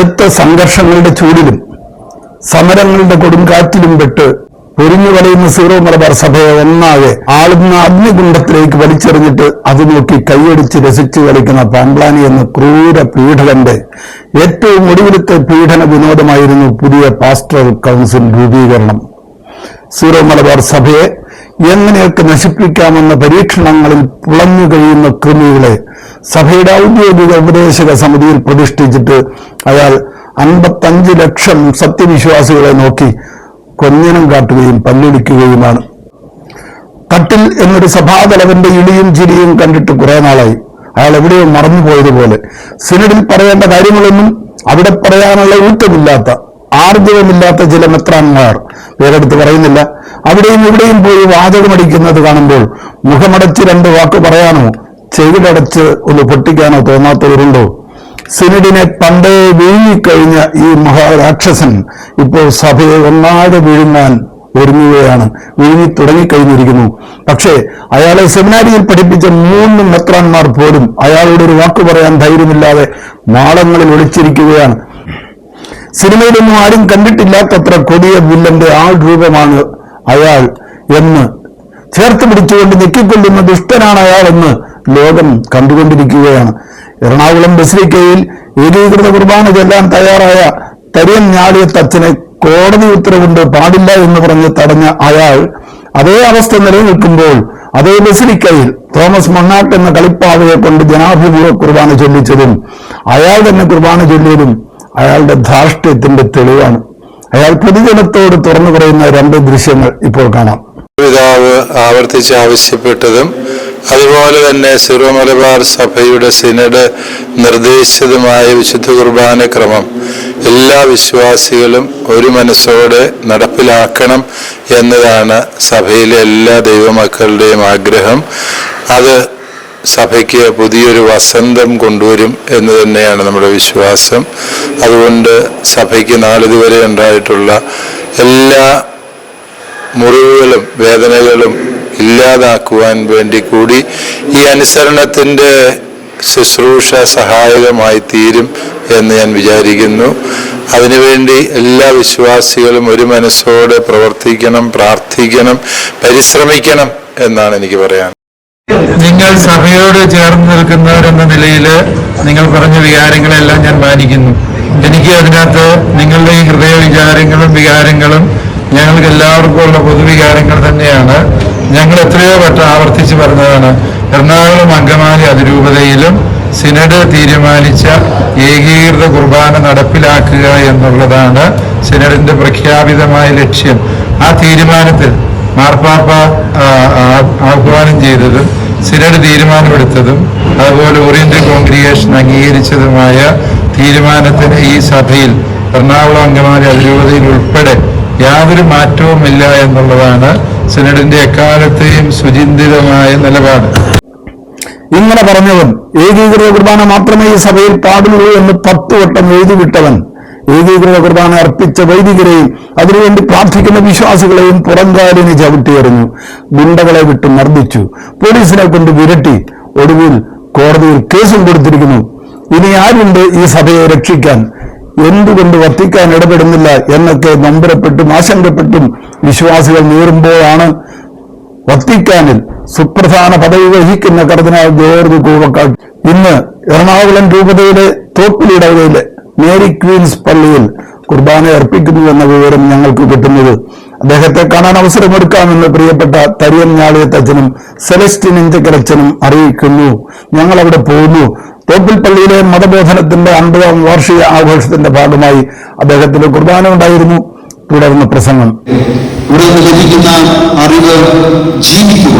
കടുത്ത സംഘർഷങ്ങളുടെ ചൂടിലും സമരങ്ങളുടെ കൊടുങ്കാറ്റിലും പെട്ട് പൊരിഞ്ഞു വലയുന്ന സീറോ മലബാർ സഭയെ ഒന്നാകെ ആളുന്ന അഗ്നികുണ്ടത്തിലേക്ക് വലിച്ചെറിഞ്ഞിട്ട് അത് നോക്കി കൈയടിച്ച് രസിച്ചു കളിക്കുന്ന പാംപ്ലാനി എന്ന ക്രൂര പീഡകന്റെ ഏറ്റവും ഒടുവിലത്തെ പീഡന വിനോദമായിരുന്നു പുതിയ പാസ്റ്റർ കൗൺസിൽ രൂപീകരണം. സീറോ മലബാർ സഭയെ എങ്ങനെയൊക്കെ നശിപ്പിക്കാമെന്ന പരീക്ഷണങ്ങളിൽ പുളഞ്ഞു കഴിയുന്ന കൃമികളെ സഭയുടെ ഔദ്യോഗിക ഉപദേശക സമിതിയിൽ പ്രതിഷ്ഠിച്ചിട്ട് അയാൾ അൻപത്തഞ്ച് ലക്ഷം സത്യവിശ്വാസികളെ നോക്കി കൊഞ്ഞനം കാട്ടുകയും പല്ലൊടിക്കുകയുമാണ്. തട്ടിൽ എന്നൊരു സഭാതലവന്റെ ഇളിയും ചിരിയും കണ്ടിട്ട് കുറെ നാളായി. അയാൾ എവിടെയോ മറന്നുപോയതുപോലെ. സിനഡിൽ പറയേണ്ട കാര്യങ്ങളൊന്നും അവിടെ പറയാനുള്ള ഊറ്റമില്ലാത്ത ആർജവമില്ലാത്ത ചില മെത്രാന്മാർ. പേരെടുത്ത് പറയുന്നില്ല. അവിടെയും ഇവിടെയും പോയി വാചകമടിക്കുന്നത് കാണുമ്പോൾ മുഖമടച്ച് രണ്ട് വാക്ക് പറയാനോ ചെവിടടച്ച് ഒന്ന് പൊട്ടിക്കാനോ തോന്നാത്തവരുണ്ടോ? സിനിഡിനെ പണ്ടേ വീങ്ങിക്കഴിഞ്ഞ ഈ മഹാരാക്ഷസൻ ഇപ്പോൾ സഭയെ ഒന്നാകെ വീഴുങ്ങാൻ ഒരുങ്ങുകയാണ്. വിഴുങ്ങി തുടങ്ങിക്കഴിഞ്ഞിരിക്കുന്നു. പക്ഷേ അയാളെ സെമിനാരിയിൽ പഠിപ്പിച്ച മൂന്ന് മെത്രാന്മാർ പോലും അയാളോട് ഒരു വാക്ക് പറയാൻ ധൈര്യമില്ലാതെ നാളങ്ങളിൽ ഒളിച്ചിരിക്കുകയാണ്. സിനിമയിലൊന്നും ആരും കണ്ടിട്ടില്ലാത്തത്ര കൊടിയ വില്ലന്റെ ആൾ രൂപമാണ് അയാൾ എന്ന് ചേർത്ത് പിടിച്ചുകൊണ്ട് ഞെക്കിക്കൊള്ളുന്ന ദുഷ്ടനാണ് അയാൾ എന്ന് ലോകം കണ്ടുകൊണ്ടിരിക്കുകയാണ്. എറണാകുളം ബസിലിക്കയിൽ ഏകീകൃത കുർബാന ചെല്ലാൻ തയ്യാറായ തരിയൻ ഞാളിയ തച്ചനെ കോടതി ഉത്തരവുണ്ട് പാടില്ല എന്ന് പറഞ്ഞ് തടഞ്ഞ അയാൾ അതേ അവസ്ഥ നിലനിൽക്കുമ്പോൾ അതേ ബസിലിക്കയിൽ തോമസ് മണ്ണാട്ട് എന്ന കളിപ്പാവയെ കൊണ്ട് ജനാഭിമുഖ കുർബാന ചൊല്ലിച്ചതും അയാൾ തന്നെ കുർബാന ചൊല്ലിയതും അയാളുടെ ധാർഷ്ട്യത്തിന്റെ തെളിവാണ്. അയാൾ പൊതുജനത്തോട് തുറന്നു പറയുന്ന രണ്ട് ദൃശ്യങ്ങൾ ഇപ്പോൾ കാണാം. പിതാവ് ആവർത്തിച്ച് ആവശ്യപ്പെട്ടതും അതുപോലെ തന്നെ സിറോ മലബാർ സഭയുടെ സിനഡ് നിർദ്ദേശിച്ചതുമായ വിശുദ്ധ കുർബാന ക്രമം എല്ലാ വിശ്വാസികളും ഒരു മനസ്സോടെ നടപ്പിലാക്കണം എന്നതാണ് സഭയിലെ എല്ലാ ദൈവമക്കളുടെയും ആഗ്രഹം. അത് സഭയ്ക്ക് പുതിയൊരു വസന്തം കൊണ്ടുവരും എന്ന് തന്നെയാണ് നമ്മുടെ വിശ്വാസം. അതുകൊണ്ട് സഭയ്ക്ക് നാളിതുവരെ ഉണ്ടായിട്ടുള്ള എല്ലാ മുറിവുകളും വേദനകളും ഇല്ലാതാക്കുവാൻ വേണ്ടി കൂടി ഈ അനുസരണത്തിന്റെ ശുശ്രൂഷ സഹായകമായി തീരും എന്ന് ഞാൻ വിചാരിക്കുന്നു. അതിനുവേണ്ടി എല്ലാ വിശ്വാസികളും ഒരു മനസ്സോടെ പ്രവർത്തിക്കണം പ്രാർത്ഥിക്കണം പരിശ്രമിക്കണം എന്നാണ് എനിക്ക് പറയാൻ നിങ്ങൾ സഭയോട് ചേർന്ന് നിൽക്കുന്നവരെന്ന നിലയിൽ നിങ്ങൾ പറഞ്ഞ വികാരങ്ങളെല്ലാം ഞാൻ മാനിക്കുന്നു. എനിക്ക് അതിനകത്ത് നിങ്ങളുടെ ഈ ഹൃദയ വിചാരങ്ങളും വികാരങ്ങളും ഞങ്ങൾക്ക് എല്ലാവർക്കും ഉള്ള പൊതുവികാരങ്ങൾ തന്നെയാണ്. ഞങ്ങൾ എത്രയോ വട്ടം ആവർത്തിച്ച് പറഞ്ഞതാണ് എറണാകുളം അങ്കമാലി അതിരൂപതയിലും സിനഡ് തീരുമാനിച്ച ഏകീകൃത കുർബാന നടപ്പിലാക്കുക എന്നുള്ളതാണ് സിനഡിന്റെ പ്രഖ്യാപിതമായ ലക്ഷ്യം. ആ തീരുമാനത്തിൽ മാർപ്പാപ്പ ആഹ്വാനം ചെയ്തതും സിനഡ് തീരുമാനമെടുത്തതും അതുപോലെ ഓറിയന്റൽ കോൺഗ്രിഗേഷൻ അംഗീകരിച്ചതുമായ തീരുമാനത്തിന് ഈ സഭയിൽ എറണാകുളം അങ്കമാലി അതിരൂപതയിൽ ഉൾപ്പെടെ യാതൊരു മാറ്റവുമില്ല എന്നുള്ളതാണ് സിനഡിന്റെ എക്കാലത്തെയും സുചിന്തിതമായ നിലപാട്. ഇങ്ങനെ പറഞ്ഞവൻ ഏകീകൃത കുർബാന മാത്രമേ ഈ സഭയിൽ പാടുള്ളൂ എന്ന് പത്ത് വട്ടം എഴുതി വിട്ടവൻ ഏകീകൃത കുർബാന അർപ്പിച്ച വൈദികരെയും അതിനുവേണ്ടി പ്രാർത്ഥിക്കുന്ന വിശ്വാസികളെയും പുറംകാലിനെ ചവിട്ടിയെറിഞ്ഞു ഗുണ്ടകളെ വിട്ട് മർദ്ദിച്ചു. പോലീസിനെ കൊണ്ട് വിരട്ടി. ഒടുവിൽ കോടതിയിൽ കേസും കൊടുത്തിരിക്കുന്നു. ഇനി ആരുണ്ട് ഈ സഭയെ രക്ഷിക്കാൻ? എന്തുകൊണ്ട് വത്തിക്കാൻ ഇടപെടുന്നില്ല എന്നൊക്കെ നമ്പരപ്പെട്ടും ആശങ്കപ്പെട്ടും വിശ്വാസികൾ നീറുമ്പോഴാണ് വത്തിക്കാനിൽ സുപ്രധാന പദവി വഹിക്കുന്ന കർദിനാൾ ജോർജ് കൂവക്കാട് ഇന്ന് എറണാകുളം രൂപതയുടെ തോപ്പിലിടവയിലെ മേരി ക്വീൻസ് പള്ളിയിൽ കുർബാന അർപ്പിക്കുന്നു എന്ന വിവരം ഞങ്ങൾക്ക് കിട്ടുന്നത്. അദ്ദേഹത്തെ കാണാൻ അവസരമൊരുക്കാമെന്ന് പ്രിയപ്പെട്ട തരിയൻ ഞാളിയത്തച്ഛനും സെലസ്റ്റിൻ ഇഞ്ചക്കലച്ചനും അറിയിക്കുന്നു. ഞങ്ങൾ അവിടെ പോകുന്നു. തോപ്പിൽ പള്ളിയിലെ മതബോധനത്തിന്റെ അൻപതാം വാർഷിക ആഘോഷത്തിന്റെ ഭാഗമായി അദ്ദേഹത്തിന്റെ കുർബാന ഉണ്ടായിരുന്നു. തുടർന്ന് പ്രസംഗം. ഇവിടെ ലഭിക്കുന്ന അറിവ് ജീവിക്കുക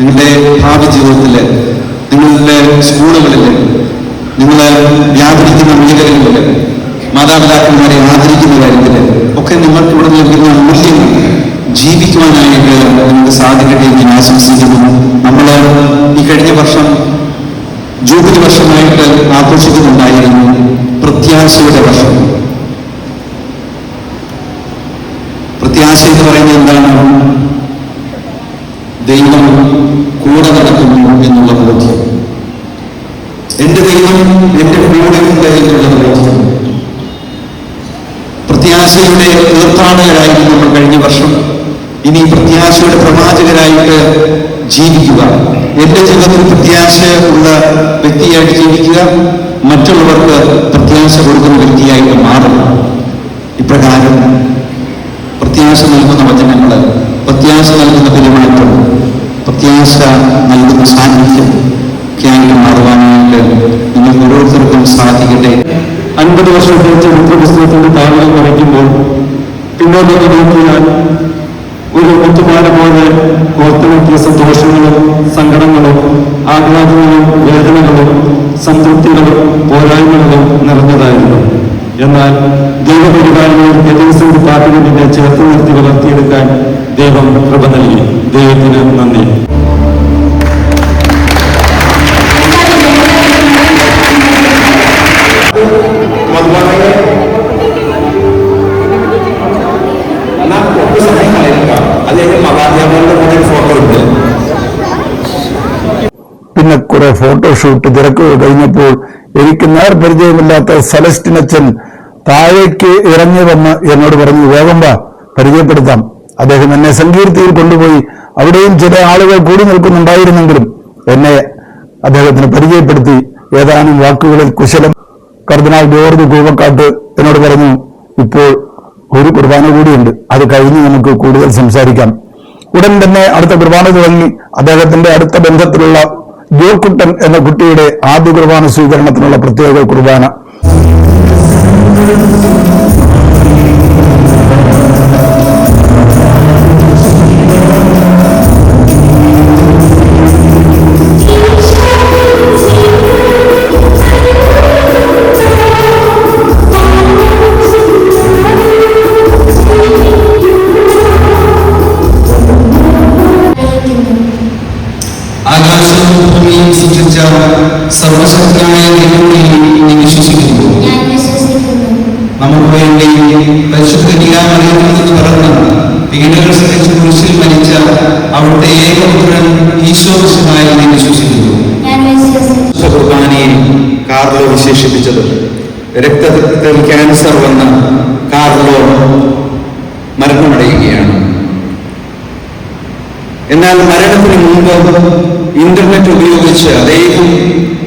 നിങ്ങളുടെ ഭാവി ജീവിതത്തിൽ നിങ്ങളുടെ സ്കൂളുകളിൽ നിങ്ങൾ വ്യാപരിക്കുന്ന മേഖലകളിൽ മാതാപിതാക്കന്മാരെ ആദരിക്കുന്ന കാര്യത്തിൽ ഒക്കെ നിങ്ങൾക്ക് ഇവിടെ നൽകുന്ന മൂല്യങ്ങൾ ജീവിക്കുവാനായിട്ട് നിങ്ങൾക്ക് സാധിക്കട്ടെ ഞാൻ ആശംസിക്കുന്നു. നമ്മൾ ഈ കഴിഞ്ഞ വർഷം ജൂബിലി വർഷമായിട്ട് ആഘോഷിക്കുന്നുണ്ടായിരുന്നു പ്രത്യാശയുടെ വർഷം. പ്രത്യാശ എന്ന് പറയുന്നത് എന്താണ്? ദൈവം കൂടെ നടക്കുന്നു എന്നുള്ള ബോധ്യം. എന്റെ ദൈവം എന്റെ കൂടെ ബോധിക്കുന്നു പ്രത്യാശയുടെ തീർത്ഥാടകരായിരുന്നു നമ്മൾ കഴിഞ്ഞ വർഷം. ഇനി പ്രത്യാശയുടെ പ്രവാചകരായിട്ട് ജീവിക്കുക. എന്റെ ജീവിതത്തിൽ പ്രത്യാശ ഉള്ള വ്യക്തിയായിട്ട് ജീവിക്കുക. മറ്റുള്ളവർക്ക് പ്രത്യാശ കൊടുക്കുന്ന വ്യക്തിയായിട്ട് മാറുക. ഇപ്രകാരം പ്രത്യാശ നൽകുന്ന വചനങ്ങൾ പ്രത്യാശ നൽകുന്ന പെരുമാറ്റം പ്രത്യാശ നൽകുന്ന സാന്നിധ്യം ഒക്കെയായിട്ട് മാറുവാനായിട്ട് നിങ്ങൾ ഓരോരുത്തർക്കും സാധിക്കട്ടെ. അൻപത് വർഷത്തെ ചരിത്ര പുസ്തകത്തിന്റെ താളുകൾ മറിക്കുമ്പോൾ പിന്നോട്ട് നോക്കിയാൽ ഒരു മുത്തുമാല പോലെ ഓർത്തുനോക്കിയ സന്തോഷങ്ങളും സങ്കടങ്ങളും ആഹ്ലാദങ്ങളും വേദനകളും സംതൃപ്തികളും പോരായ്മകളും നിറഞ്ഞതായിരുന്നു. എന്നാൽ ദൈവപരിപാലനയിൽ പാട്ടിനെ പിന്നെ ചേർത്ത് നിർത്തി വളർത്തിയെടുക്കാൻ ദൈവം കൃപ നൽകി. ദൈവത്തിന് നന്ദി. കുറെ ഫോട്ടോഷൂട്ട് തിരക്ക് കഴിഞ്ഞപ്പോൾ എനിക്ക് നേർ പരിചയമില്ലാത്ത സെലസ്റ്റിനച്ചൻ താഴേക്ക് ഇറങ്ങി വന്ന് എന്നോട് പറഞ്ഞു വേഗം വാ പരിചയപ്പെടുത്താം. അദ്ദേഹം എന്നെ സങ്കീർത്തിയിൽ കൊണ്ടുപോയി. അവിടെയും ചില ആളുകൾ കൂടി നിൽക്കുന്നുണ്ടായിരുന്നെങ്കിലും എന്നെ അദ്ദേഹത്തിന് പരിചയപ്പെടുത്തി. ഏതാനും വാക്കുകളിൽ കുശലം. കർദിനാൾ ജോർജ് കൂവക്കാട്ട് എന്നോട് പറഞ്ഞു ഇപ്പോൾ ഒരു കുർബാന കൂടിയുണ്ട്. അത് കഴിഞ്ഞ് നമുക്ക് കൂടുതൽ സംസാരിക്കാം. ഉടൻ തന്നെ അടുത്ത കുർബാന തുടങ്ങി. അദ്ദേഹത്തിന്റെ അടുത്ത ബന്ധത്തിലുള്ള ജോക്കുട്ടൻ എന്ന കുട്ടിയുടെ ആദ്യ കുർബാന സ്വീകരണത്തിനുള്ള പ്രത്യേക കുർബാന. വിശ്വസിക്കുന്നു. നമുക്ക് വേണ്ടി പരിശുദ്ധ നിലാമറിയത്തിൽ പിറന്ന് പീഡകൾ സഹിച്ച് കുരിശിൽ മരിച്ച അവിടുത്തെ ഏകപുത്രൻ ഈശോ നീ വിശ്വസിക്കുന്നു. കുർബാനയെ കാർലോ വിശേഷിപ്പിച്ചത് രക്തത്തിൽ ക്യാൻസർ വന്ന് കാർലോ മരണമടയുകയാണ് എന്നാൽ മരണത്തിന് മുമ്പ് ഇന്റർനെറ്റ് ഉപയോഗിച്ച് അദ്ദേഹം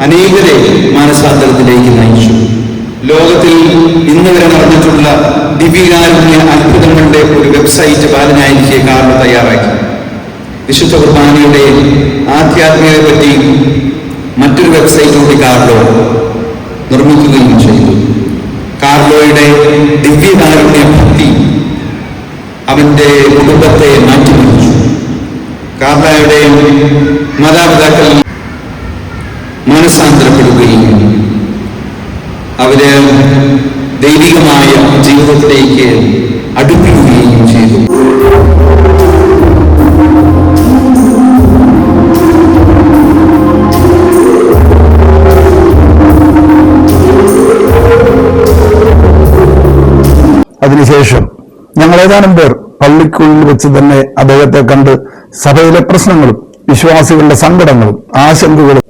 അനേകരെ മാനസാന്തരത്തിലേക്ക് നയിച്ചു. ലോകത്തിൽ ഇന്ന് വരെ നടന്നിട്ടുള്ള ദിവ്യകാരുണ്യ അത്ഭുതങ്ങളുടെ ഒരു വെബ്സൈറ്റ് ബാലനായിരിക്കെ കാരണം തയ്യാറാക്കി. വിശുദ്ധ കുർബാനയുടെ ആധ്യാത്മികതയെ പറ്റി മറ്റൊരു വെബ്സൈറ്റ് കൂടി കാർലോ നിർമ്മിക്കുകയും ചെയ്തു. കാർലോയുടെ ദിവ്യകാരുണ്യ ഭക്തി അവന്റെ കുടുംബത്തെ മാറ്റിമറിച്ചു. കാർലോയുടെ മാതാപിതാക്കൾ മനസ്സാന്തരപ്പെടുകയും അവർ ദൈവികമായ ജീവിതത്തിലേക്ക് അടുപ്പിക്കുകയും ചെയ്തു. അതിനുശേഷം ഞങ്ങൾ ഏതാനും പേർ പള്ളിക്കുള്ളിൽ വെച്ച് തന്നെ അദ്ദേഹത്തെ കണ്ട് സഭയിലെ പ്രശ്നങ്ങളും വിശ്വാസികളുടെ സങ്കടങ്ങളും ആശങ്കകളും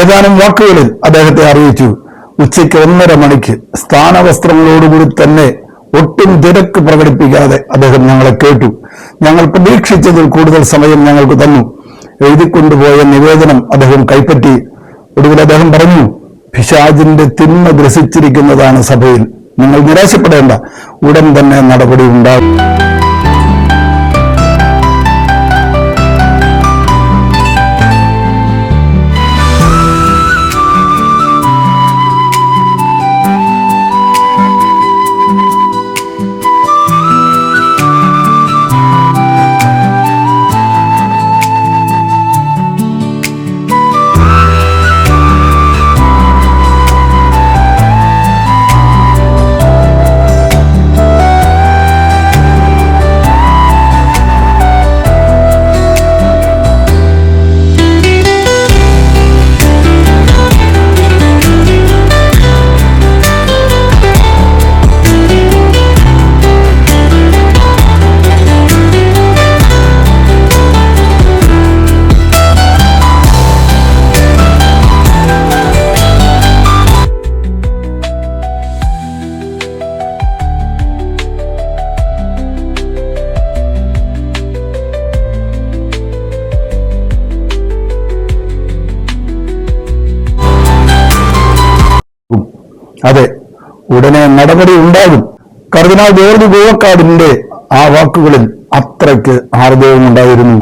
ഏതാനും വാക്കുകളിൽ അദ്ദേഹത്തെ അറിയിച്ചു. ഉച്ചയ്ക്ക് ഒന്നര മണിക്ക് സ്ഥാനവസ്ത്രങ്ങളോടുകൂടി തന്നെ ഒട്ടും തിരക്ക് പ്രകടിപ്പിക്കാതെ അദ്ദേഹം ഞങ്ങളെ കേട്ടു. ഞങ്ങൾ പ്രതീക്ഷിച്ചതിൽ കൂടുതൽ സമയം ഞങ്ങൾക്ക് തന്നു. എഴുതിക്കൊണ്ടുപോയ നിവേദനം അദ്ദേഹം കൈപ്പറ്റി. ഒടുവിൽ അദ്ദേഹം പറഞ്ഞു പിശാജിന്റെ തിന്മ ഗ്രസിച്ചിരിക്കുന്നതാണ് സഭയിൽ. നിങ്ങൾ നിരാശപ്പെടേണ്ട. ഉടൻ തന്നെ നടപടി ഉണ്ടാകും. അതെ ഉടനെ നടപടി ഉണ്ടാകും. കർദിനാൾ ജോർജ് ഗോവക്കാടിന്റെ ആ വാക്കുകളിൽ അത്രയ്ക്ക് ആർജവമുണ്ടായിരുന്നു.